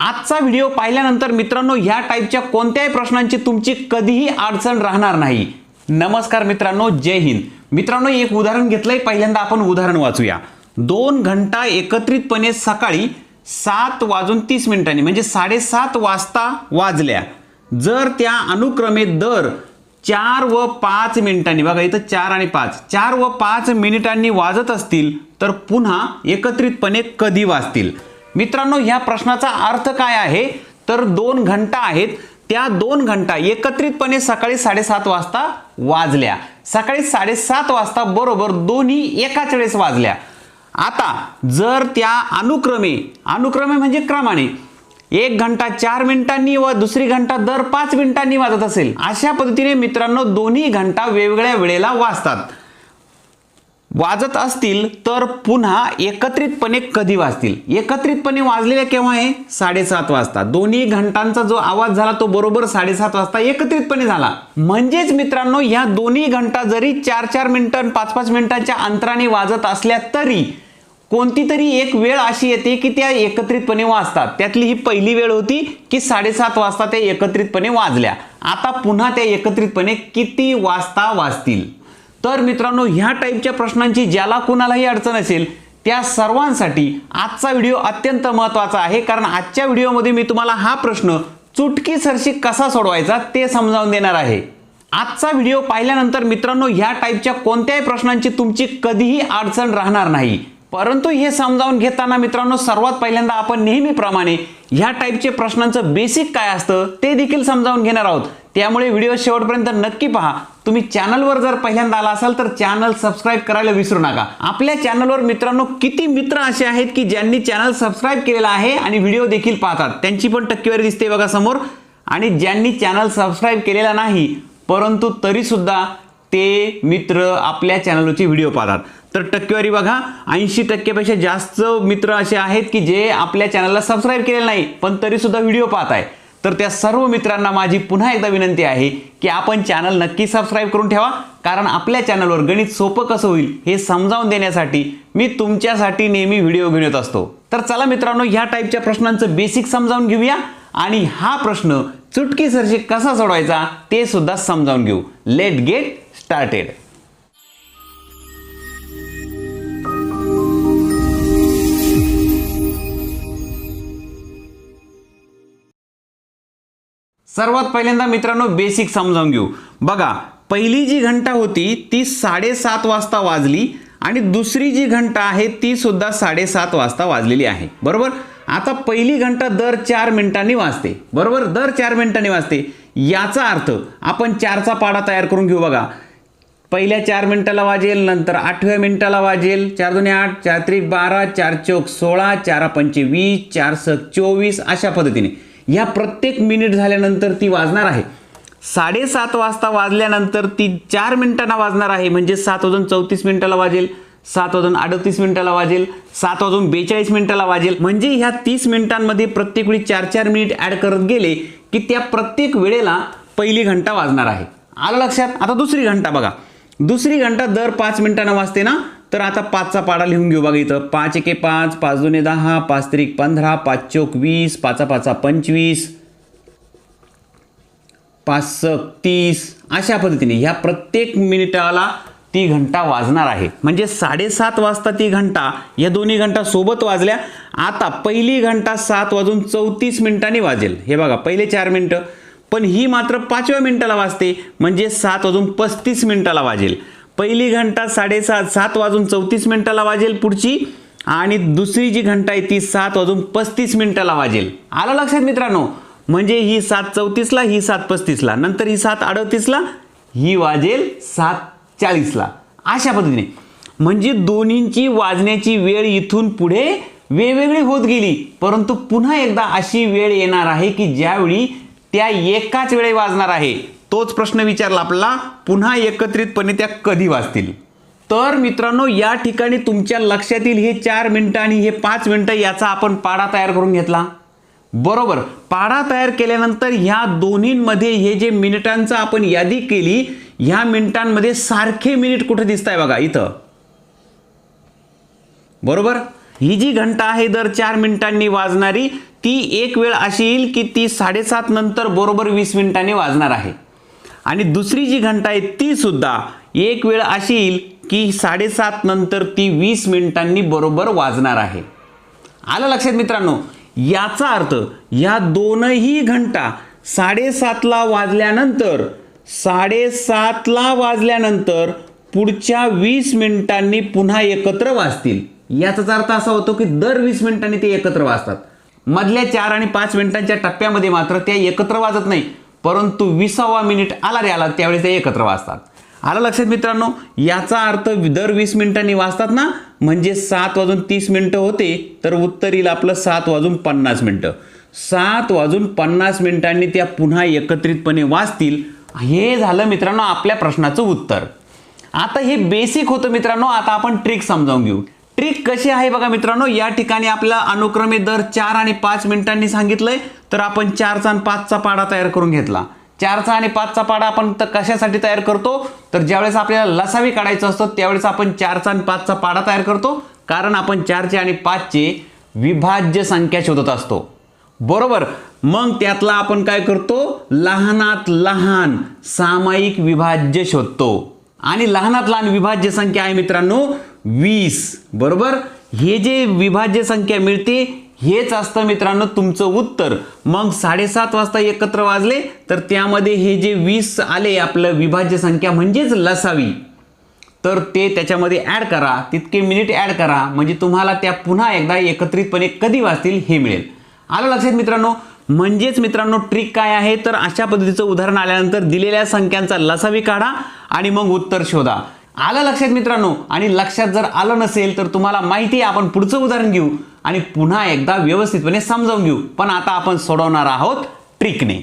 आजचा व्हिडिओ पाहिल्यानंतर मित्रांनो ह्या टाईपच्या कोणत्याही प्रश्नांची तुमची कधीही अडचण राहणार नाही. नमस्कार मित्रांनो जय हिंद. मित्रांनो एक उदाहरण घेतलंय पहिल्यांदा आपण उदाहरण वाचूया. दोन घंटा एकत्रितपणे सकाळी सात वाजून तीस मिनिटांनी म्हणजे साडेसात वाजता वाजल्या. जर त्या अनुक्रमे दर चार व पाच मिनिटांनी बघा इथं चार आणि पाच चार व पाच मिनिटांनी वाजत असतील तर पुन्हा एकत्रितपणे कधी वाजतील? मित्रांनो ह्या प्रश्नाचा अर्थ काय आहे? तर दोन घंटा आहेत. त्या दोन घंटा एकत्रितपणे सकाळी साडेसात वाजता वाजल्या. सकाळी साडेसात वाजता बरोबर दोन्ही एकाच वेळेस वाजल्या. आता जर त्या अनुक्रमे अनुक्रमे म्हणजे क्रमाने एक घंटा चार मिनिटांनी व दुसरी घंटा दर पाच मिनिटांनी वाजत असेल अशा पद्धतीने मित्रांनो दोन्ही घंटा वेगवेगळ्या वेळेला वाजतात. वाजत असतील तर पुन्हा एकत्रितपणे कधी वाजतील? एकत्रितपणे वाजलेल्या केव्हा आहे? साडेसात वाजता. दोन्ही घंटांचा जो आवाज झाला तो बरोबर साडेसात वाजता एकत्रितपणे झाला. म्हणजेच मित्रांनो ह्या दोन्ही घंटा जरी चार चार मिनिटं पाच पाच मिनिटांच्या अंतराने वाजत असल्या तरी कोणती तरी एक वेळ अशी येते की त्या एकत्रितपणे वाजतात. त्यातली ही पहिली वेळ होती की साडेसात वाजता त्या एकत्रितपणे वाजल्या. आता पुन्हा त्या एकत्रितपणे किती वाजता वाजतील? तर मित्रांनो ह्या टाईपच्या प्रश्नांची ज्याला कुणालाही अडचण असेल त्या सर्वांसाठी आजचा व्हिडिओ अत्यंत महत्त्वाचा आहे. कारण आजच्या व्हिडिओमध्ये मी तुम्हाला हा प्रश्न चुटकी सरशी कसा सोडवायचा ते समजावून देणार आहे. आजचा व्हिडिओ पाहिल्यानंतर मित्रांनो ह्या टाईपच्या कोणत्याही प्रश्नांची तुमची कधीही अडचण राहणार नाही. परंतु हे समजावून घेताना मित्रांनो सर्वात पहिल्यांदा आपण नेहमीप्रमाणे ह्या टाईपचे प्रश्नांचं बेसिक काय असतं ते देखील समजावून घेणार आहोत. त्यामुळे व्हिडिओ शेवटपर्यंत नक्की पहा. तुम्ही चॅनलवर जर पहिल्यांदा आला असाल तर चॅनल सबस्क्राईब करायला विसरू नका. आपल्या चॅनलवर मित्रांनो किती मित्र असे आहेत की ज्यांनी चॅनल सबस्क्राईब केलेला आहे आणि व्हिडिओ देखील पाहतात. त्यांची पण टक्केवारी दिसते बघा समोर. आणि ज्यांनी चॅनल सबस्क्राईब केलेला नाही परंतु तरीसुद्धा ते मित्र आपल्या चॅनलवरचे व्हिडिओ पाहतात. तर टक्केवारी बघा ऐंशी टक्केपेक्षा जास्त मित्र असे आहेत की जे आपल्या चॅनलला सबस्क्राईब केलेलं नाही पण तरीसुद्धा व्हिडिओ पाहत आहे तर त्या सर्व मित्रांना माझी पुन्हा एकदा विनंती आहे की आपण चॅनल नक्की सबस्क्राईब करून ठेवा. कारण आपल्या चॅनलवर गणित सोपं कसं होईल हे समजावून देण्यासाठी मी तुमच्यासाठी नेहमी व्हिडिओ घेऊन येत असतो. तर चला मित्रांनो ह्या टाईपच्या प्रश्नांचं बेसिक समजावून घेऊया. आणि हा प्रश्न चुटकीसरशी कसा सोडवायचा ते सुद्धा समजावून घेऊ. लेट गेट स्टार्टेड सर्वात पहिल्यांदा मित्रांनो बेसिक समजावून घेऊ. बघा पहिली जी घंटा होती ती साडेसात वाजता वाजली आणि दुसरी जी घंटा आहे ती सुद्धा साडेसात वाजता वाजलेली आहे. बरोबर? आता पहिली घंटा दर चार मिनिटांनी वाजते. बरोबर? दर चार मिनिटांनी वाजते. याचा अर्थ आपण चारचा पाडा तयार करून घेऊ बघा. पहिल्या चार मिनिटाला वाजेल नंतर आठव्या मिनिटाला वाजेल. चार दोन्ही आठ चार त्रिक बारा चार चौक सोळा चार पंचे वीस चार सक चोवीस अशा पद्धतीने. ह्या प्रत्येक मिनिट झाल्यानंतर ती वाजणार आहे. साडेसात वाजता वाजल्यानंतर ती चार मिनिटांना वाजणार आहे. म्हणजे सात वाजून चौतीस मिनिटाला वाजेल सात वाजून अडतीस मिनिटाला वाजेल सात वाजून बेचाळीस मिनिटाला वाजेल. म्हणजे ह्या तीस मिनिटांमध्ये प्रत्येक वेळी चार चार मिनिट ॲड करत गेले की त्या प्रत्येक वेळेला पहिली घंटा वाजणार आहे. आलं लक्षात? आता दुसरी घंटा बघा. दुसरी घंटा दर पाच मिनिटांना वाजते ना? तर आता पाचचा पाडा लिहून घेऊ बघा इथं. पाच एके पाच पाच दोन्ही दहा पाच त्रिक पंधरा पाच चौक वीस पाचा पाचा पंचवीस पाच सक तीस. अशा पद्धतीने ह्या प्रत्येक मिनिटाला ती घंटा वाजणार आहे. म्हणजे साडेसात वाजता ती घंटा या दोन्ही घंटा सोबत वाजल्या आता पहिली घंटा सात वाजून चौतीस मिनिटांनी वाजेल. हे बघा पहिले चार मिनटं. पण ही मात्र पाचव्या मिनिटाला वाजते म्हणजे सात वाजून पस्तीस मिनिटाला वाजेल. पहिली घंटा साडेसात सात वाजून चौतीस मिनिटाला वाजेल पुढची. आणि दुसरी जी घंटा आहे ती सात वाजून पस्तीस मिनिटाला वाजेल. आलं लक्षात मित्रांनो? म्हणजे ही सात चौतीसला ही सात पस्तीसला. नंतर ही सात अडतीसला ही वाजेल सात चाळीसला. अशा पद्धतीने. म्हणजे दोन्हींची वाजण्याची वेळ इथून पुढे वेगवेगळी होत गेली. परंतु पुन्हा एकदा अशी वेळ येणार आहे की ज्यावेळी त्या एकाच वेळी वाजणार आहे. तोच प्रश्न विचारला आपला पुन्हा एकत्रितपणे त्या कधी वाजतील तर मित्रांनो या ठिकाणी तुमच्या लक्षात येईल हे चार मिनटं आणि हे पाच मिनटं याचा आपण पाडा तयार करून घेतला. बरोबर पाडा तयार केल्यानंतर ह्या दोन्हींमध्ये हे जे मिनिटांचं आपण यादी केली ह्या मिनिटांमध्ये सारखे मिनिट कुठे दिसत आहे बघा इथं. बरोबर? ही जी घंटा आहे दर चार मिनिटांनी वाजणारी ती एक वेळ अशी येईल की ती साडेसात नंतर बरोबर वीस मिनिटांनी वाजणार आहे. आणि दुसरी जी घंटा आहे ती सुद्धा एक वेळ अशी येईल की साडेसात नंतर ती वीस मिनिटांनी बरोबर वाजणार आहे. आलं लक्षात मित्रांनो? याचा अर्थ या दोनही घंटा साडेसातला वाजल्यानंतर साडेसातला वाजल्यानंतर पुढच्या वीस मिनिटांनी पुन्हा एकत्र वाजतील. याचाच अर्थ असा होतो की दर वीस मिनिटांनी ते एकत्र वाजतात. मधल्या चार आणि पाच मिनिटांच्या टप्प्यामध्ये मात्र त्या एकत्र वाजत नाही. परंतु विसावा मिनिट आला रे आला त्यावेळेस ते एकत्र वाचतात आलं लक्षात मित्रांनो? याचा अर्थ दर वीस मिनिटांनी वाचतात ना? म्हणजे सात वाजून तीस मिनटं होते तर उत्तर येईल आपलं सात वाजून पन्नास मिनटं. सात वाजून पन्नास मिनिटांनी त्या पुन्हा एकत्रितपणे वाचतील हे झालं मित्रांनो आपल्या प्रश्नाचं उत्तर. आता हे बेसिक होतं मित्रांनो आता आपण ट्रिक समजावून घेऊ. ट्रिक कशी आहे बघा मित्रांनो या ठिकाणी आपला अनुक्रमे दर चार आणि पाच मिनिटांनी सांगितलंय तर आपण चारचा आणि पाचचा पाडा तयार करून घेतला. चारचा आणि पाचचा पाडा आपण तर कशासाठी तयार करतो? तर ज्यावेळेस आपल्याला लसावी काढायचं असतं त्यावेळेस आपण चारचा आणि पाचचा पाडा तयार करतो कारण आपण चारचे आणि पाचचे विभाज्य संख्या शोधत असतो. बरोबर? मग त्यातला आपण काय करतो? लहानात लहान सामायिक विभाज्य शोधतो. आणि लहानात लहान विभाज्य संख्या आहे मित्रांनो वीस. बरोबर? हे जे विभाज्य संख्या मिळते हेच असतं मित्रांनो तुमचं उत्तर. मग साडेसात वाजता एकत्र वाजले तर त्यामध्ये हे जे वीस आले आपलं विभाज्य संख्या म्हणजेच लसावी. तर ते त्याच्यामध्ये ॲड करा. तितके मिनिट ॲड करा. म्हणजे तुम्हाला त्या पुन्हा एकदा एकत्रितपणे कधी वाचतील हे मिळेल. आलं लक्षात मित्रांनो? म्हणजेच मित्रांनो ट्रिक काय आहे? तर अशा पद्धतीचं उदाहरण आल्यानंतर दिलेल्या संख्यांचा लसावी काढा आणि मग उत्तर शोधा. आलं लक्षात मित्रांनो? आणि लक्षात जर आलं नसेल तर तुम्हाला माहिती आहे आपण पुढचं उदाहरण घेऊ आणि पुन्हा एकदा व्यवस्थितपणे समजावून घेऊ. पण आता आपण सोडवणार आहोत ट्रिकने.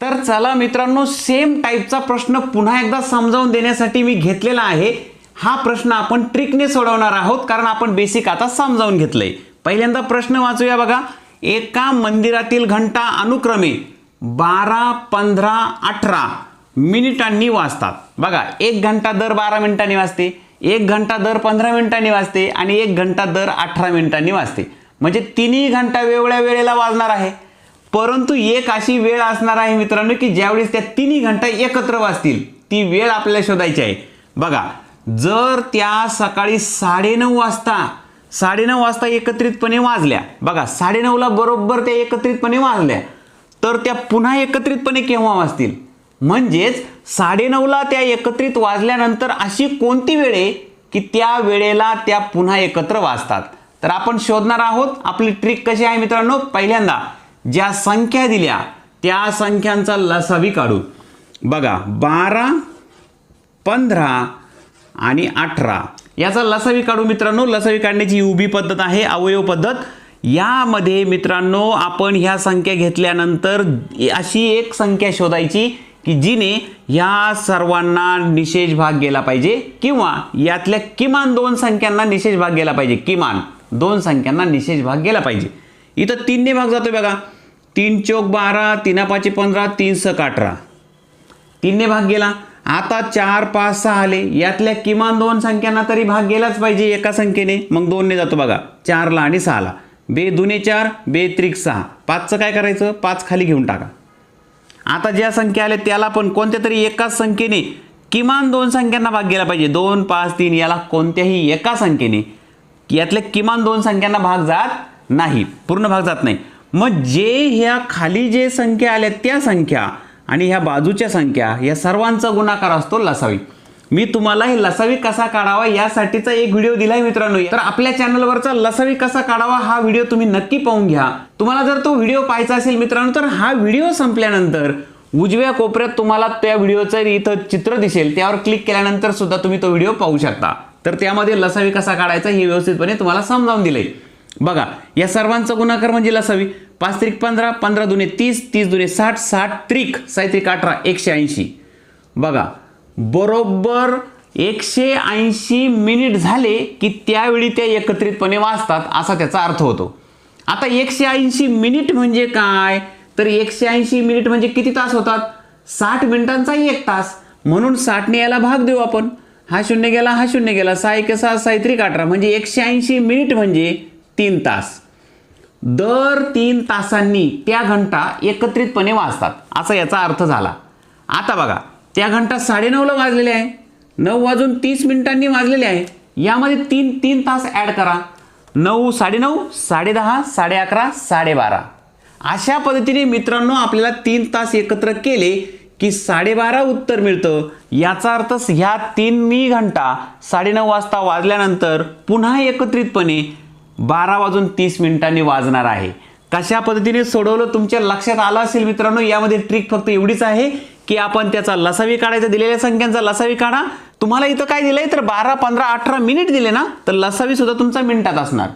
तर चला मित्रांनो सेम टाईपचा प्रश्न पुन्हा एकदा समजावून देण्यासाठी मी घेतलेला आहे. हा प्रश्न आपण ट्रिकने सोडवणार आहोत कारण आपण बेसिक आता समजावून घेतलंय. पहिल्यांदा प्रश्न वाचूया बघा. एका मंदिरातील घंटा अनुक्रमे बारा पंधरा अठरा मिनिटांनी वाजतात. बघा एक घंटा दर बारा मिनिटांनी वाजते एक घंटा दर पंधरा मिनिटांनी वाजते आणि एक घंटा दर अठरा मिनिटांनी वाजते. म्हणजे तिन्ही घंटा वेगळ्या वेळेला वाजणार आहे. परंतु एक अशी वेळ असणार आहे मित्रांनो की ज्यावेळेस त्या तिन्ही घंटा एकत्र वाजतील ती वेळ आपल्याला शोधायची आहे. बघा जर त्या सकाळी साडेनऊ वाजता साडेनऊ वाजता एकत्रितपणे वाजल्या. बघा साडेनऊला बरोबर त्या एकत्रितपणे वाजल्या. तर त्या पुन्हा एकत्रितपणे केव्हा वाजतील? म्हणजेच साडेनऊला त्या एकत्रित वाजल्यानंतर अशी कोणती वेळ आहे की त्या वेळेला त्या पुन्हा एकत्र वाजतात? तर आपण शोधणार आहोत. आपली ट्रिक कशी आहे मित्रांनो? पहिल्यांदा ज्या संख्या दिल्या त्या संख्यांचा लसावी काढू बघा बारा पंधरा आणि अठरा. याचा लसावी काढू मित्रांनो. लसावी काढण्याची उभी पद्धत आहे अवयव पद्धत. यामध्ये मित्रांनो आपण ह्या संख्या घेतल्यानंतर अशी एक संख्या शोधायची की जिने ह्या सर्वांना निषेध भाग गेला पाहिजे किंवा यातल्या किमान दोन संख्यांना निषेध भाग गेला पाहिजे. किमान दोन संख्यांना निषेध भाग गेला पाहिजे. इथं तीनने भाग जातो बघा. तीन चौक बारा तीना पाचशे पंधरा तीन सक अठरा. तीनने भाग गेला. आता चार पाच सहा आले. यातल्या किमान दोन संख्यांना तरी भाग गेलाच पाहिजे एका संख्येने. मग दोनने जातो बघा. चारला आणि सहाला. बे दुने चार बे त्रिक सहा. पाचचं काय करायचं? पाच खाली घेऊन टाका. आता ज्या संख्या आल्या त्याला पण कोणत्या तरी एकाच संख्येने किमान दोन संख्यांना भाग गेला पाहिजे. दोन पाच तीन याला कोणत्याही एका संख्येने यातल्या किमान दोन संख्यांना भाग जात नाही. पूर्ण भाग जात नाही. मग जे ह्या खाली जे संख्या आल्या त्या संख्या आणि ह्या बाजूच्या संख्या या सर्वांचा गुणाकार असतो लसावी. मी तुम्हाला हे लसावी कसा काढावा यासाठीचा एक व्हिडिओ दिलाय मित्रांनो. तर आपल्या चॅनलवरचा लसावी कसा काढावा हा व्हिडिओ तुम्ही नक्की पाहून घ्या. तुम्हाला जर तो व्हिडिओ पाहायचा असेल मित्रांनो तर हा व्हिडिओ संपल्यानंतर उजव्या कोपऱ्यात तुम्हाला त्या व्हिडिओचं इथं चित्र दिसेल. त्यावर क्लिक केल्यानंतर सुद्धा तुम्ही तो व्हिडिओ पाहू शकता. तर त्यामध्ये लसावी कसा काढायचा हे व्यवस्थितपणे तुम्हाला समजावून दिलंय. बघा या सर्वांचा गुणाकार म्हणजे लसावी. पाच त्रिक पंधरा पंधरा दुने तीस तीस दुने साठ साठ त्रिक सायत्रिक अठरा एकशे ऐंशी. बघा बरोबर एकशे ऐंशी मिनिट झाले की त्यावेळी त्या एकत्रितपणे वाचतात असा त्याचा अर्थ होतो. आता एकशे ऐंशी मिनिट म्हणजे काय? तर एकशे ऐंशी मिनिट म्हणजे किती तास होतात? साठ मिनिटांचा एक तास. म्हणून साठने याला भाग देऊ आपण. हा शून्य गेला हा शून्य गेला सहा एक सहा सहा अठरा. म्हणजे एकशे ऐंशी मिनिट म्हणजे तीन तास. दर तीन तासांनी त्या घंटा एकत्रितपणे वाजतात. असा याचा अर्थ झाला. आता बघा त्या घंटा साडेनऊला वाजलेल्या आहे. नऊ वाजून तीस मिनिटांनी वाजलेले आहे. यामध्ये तीन तीन तास ॲड करा. नऊ साडेनऊ साडेदहा साडे अकरा साडेबारा. अशा पद्धतीने मित्रांनो आपल्याला तीन तास एकत्र केले की साडेबारा उत्तर मिळतं. याचा अर्थ ह्या तिन्ही घंटा साडेनऊ वाजता वाजल्यानंतर पुन्हा एकत्रितपणे बारा वाजून तीस मिनिटांनी वाजणार आहे. कशा पद्धतीने सोडवलं तुमच्या लक्षात आलं असेल मित्रांनो यामध्ये ट्रिक फक्त एवढीच आहे की आपण त्याचा लसावी काढायचा दिलेल्या संख्यांचा लसावी काढा. तुम्हाला इथं काय दिलंय? तर बारा पंधरा अठरा मिनिट दिले ना तर लसावी सुद्धा तुमचा मिनिटात असणार.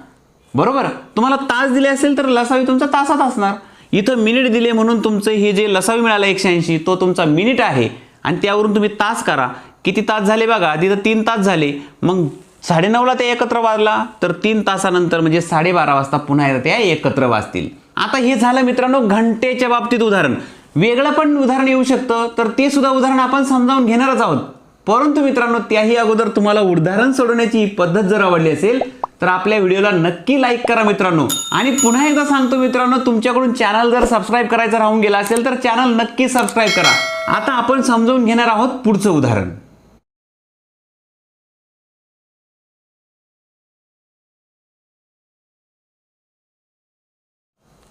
बरोबर? तुम्हाला तास दिले असेल तर लसावी तुमचा तासात असणार. इथं मिनिट दिले म्हणून तुमचं हे जे लसावी मिळाला एकशे ऐंशी तो तुमचा मिनिट आहे. आणि त्यावरून तुम्ही तास करा. किती तास झाले बघा? तिथं तीन तास झाले. मग साडेनऊला ते एकत्र वाजला तर तीन तासानंतर म्हणजे साडेबारा वाजता पुन्हा एकदा त्या एकत्र वाजतील. आता हे झालं मित्रांनो घंटेच्या बाबतीत उदाहरण. वेगळं पण उदाहरण येऊ शकतं तर ते सुद्धा उदाहरण आपण समजावून घेणारच आहोत. परंतु मित्रांनो त्याही अगोदर तुम्हाला उदाहरण सोडवण्याची पद्धत जर आवडली असेल तर आपल्या व्हिडिओला नक्की लाईक करा मित्रांनो. आणि पुन्हा एकदा सांगतो मित्रांनो तुमच्याकडून चॅनल जर सबस्क्राईब करायचं राहून गेला असेल तर चॅनल नक्की सबस्क्राईब करा. आता आपण समजावून घेणार आहोत पुढचं उदाहरण.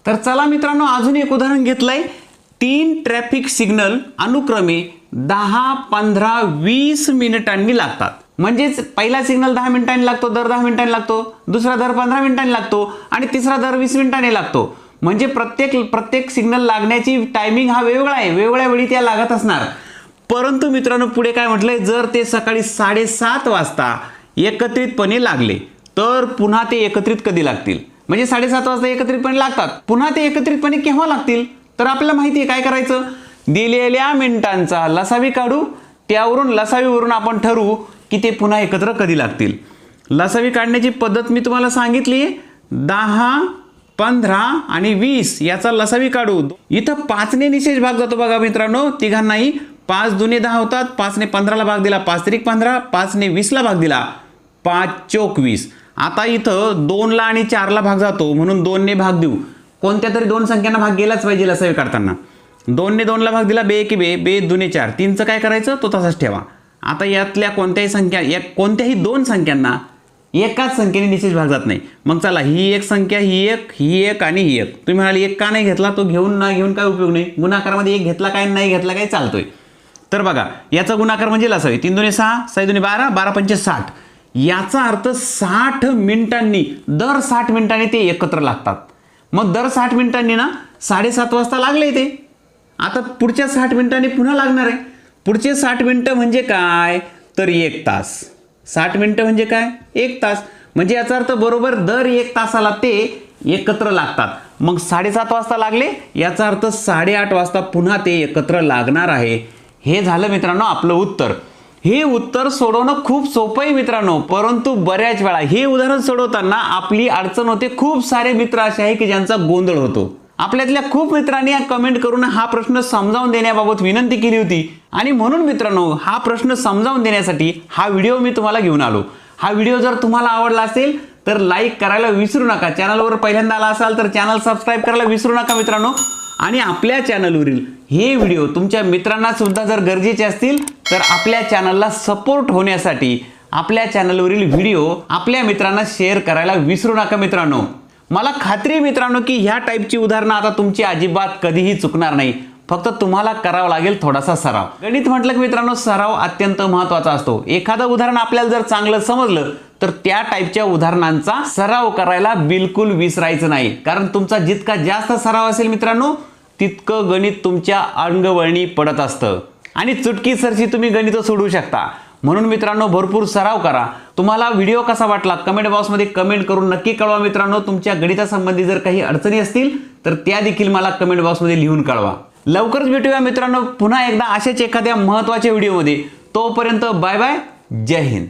तर चला मित्रांनो अजून एक उदाहरण घेतलंय. तीन ट्रॅफिक सिग्नल अनुक्रमे दहा पंधरा वीस मिनिटांनी लागतात. म्हणजेच पहिला सिग्नल दहा मिनिटांनी लागतो दर दहा मिनिटांनी लागतो दुसरा दर पंधरा मिनिटांनी लागतो आणि तिसरा दर वीस मिनिटांनी लागतो. म्हणजे प्रत्येक प्रत्येक सिग्नल लागण्याची टायमिंग हा वेगळा आहे. वेगवेगळ्या वेळी त्या लागत असणार. परंतु मित्रांनो पुढे काय म्हटलंय? जर ते सकाळी साडेसात वाजता एकत्रितपणे लागले तर पुन्हा ते एकत्रित कधी लागतील? म्हणजे साडेसात वाजता एकत्रितपणे लागतात. पुन्हा ते एकत्रितपणे केव्हा लागतील? तर आपल्याला माहिती आहे काय करायचं? दिलेल्या मिनिटांचा लसावी काढू त्यावरून लसावीवरून आपण ठरवू की ते पुन्हा एकत्र कधी लागतील. लसावी काढण्याची पद्धत मी तुम्हाला सांगितली दहा पंधरा आणि वीस याचा लसावी काढू. इथं पाचने निशेष भाग जातो बघा मित्रांनो. तिघांनाही पाच दुने दहा होतात. पाचने पंधराला भाग दिला. पाच तरी पंधरा पाचने वीसला भाग दिला. पाच चोक वीस. आता इथं दोनला आणि चारला भाग जातो म्हणून दोनने भाग देऊ. कोणत्या तरी दोन संख्यांना भाग गेलाच पाहिजे असं करताना दोनने दोनला भाग दिला बे की बे बे दुने चार. तीनचं काय करायचं? तो तसाच ठेवा. आता यातल्या कोणत्याही संख्या या कोणत्याही दोन संख्यांना एकाच संख्येने निश्चित भाग जात नाही. मग चला ही एक संख्या ही एक ही एक आणि ही एक. तुम्ही म्हणाल एक का नाही घेतला? तो घेऊन ना घेऊन काय उपयोग नाही? गुणाकारामध्ये एक घेतला काय नाही घेतला काय चालतोय. तर बघा याचा गुणाकार म्हणजे लसावी. तीन दोन्ही सहा सहा दोन्ही बारा बारा पंचे साठ. याचा अर्थ साठ मिनिटांनी दर साठ मिनिटांनी ते एकत्र लागतात. मग दर साठ मिनिटांनी ना साडेसात वाजता लागले ते. आता पुढच्या साठ मिनिटांनी पुन्हा लागणार आहे. पुढचे साठ मिनटं म्हणजे काय? तर एक तास. साठ मिनटं म्हणजे काय? एक तास. म्हणजे याचा अर्थ बरोबर दर एक तासाला ते एकत्र लागतात. मग साडेसात वाजता लागले याचा अर्थ साडेआठ वाजता पुन्हा ते एकत्र लागणार आहे. हे झालं मित्रांनो आपलं उत्तर. हे उत्तर सोडवणं खूप सोपं आहे मित्रांनो परंतु बऱ्याच वेळा हे उदाहरण सोडवताना आपली अडचण होते. खूप सारे मित्र असे आहे की ज्यांचा गोंधळ होतो. आपल्यातल्या खूप मित्रांनी कमेंट करून हा प्रश्न समजावून देण्याबाबत विनंती केली होती. आणि म्हणून मित्रांनो हा प्रश्न समजावून देण्यासाठी हा व्हिडिओ मी तुम्हाला घेऊन आलो. हा व्हिडिओ जर तुम्हाला आवडला असेल तर लाईक करायला विसरू नका. चॅनलवर पहिल्यांदा आला असाल तर चॅनल सबस्क्राईब करायला विसरू नका मित्रांनो. आणि आपल्या चॅनलवरील हे व्हिडिओ तुमच्या मित्रांना सुद्धा जर गरजेचे असतील तर आपल्या चॅनलला सपोर्ट होण्यासाठी आपल्या चॅनलवरील व्हिडिओ आपल्या मित्रांना शेअर करायला विसरू नका मित्रांनो. मला खात्री मित्रांनो की ह्या टाईपची उदाहरणं आता तुमची अजिबात कधीही चुकणार नाही. फक्त तुम्हाला करावं लागेल थोडासा सराव. गणित म्हटलं की मित्रांनो सराव अत्यंत महत्त्वाचा असतो. एखादं उदाहरण आपल्याला जर चांगलं समजलं तर त्या टाईपच्या उदाहरणांचा सराव करायला बिलकुल विसरायचं नाही. कारण तुमचा जितका जास्त सराव असेल मित्रांनो तितकं गणित तुमच्या अंगवळणी पडत असतं. आणि चुटकीसरशी तुम्ही गणित सोडवू शकता. म्हणून मित्रांनो भरपूर सराव करा. तुम्हाला व्हिडिओ कसा वाटला कमेंट बॉक्समध्ये कमेंट करून नक्की कळवा मित्रांनो. तुमच्या गणितासंबंधी जर काही अडचणी असतील तर त्या देखील मला कमेंट बॉक्समध्ये लिहून कळवा. लवकरच भेटूया मित्रांनो पुन्हा एकदा अशाच एखाद्या महत्त्वाच्या व्हिडिओमध्ये. तोपर्यंत बाय बाय जय हिंद.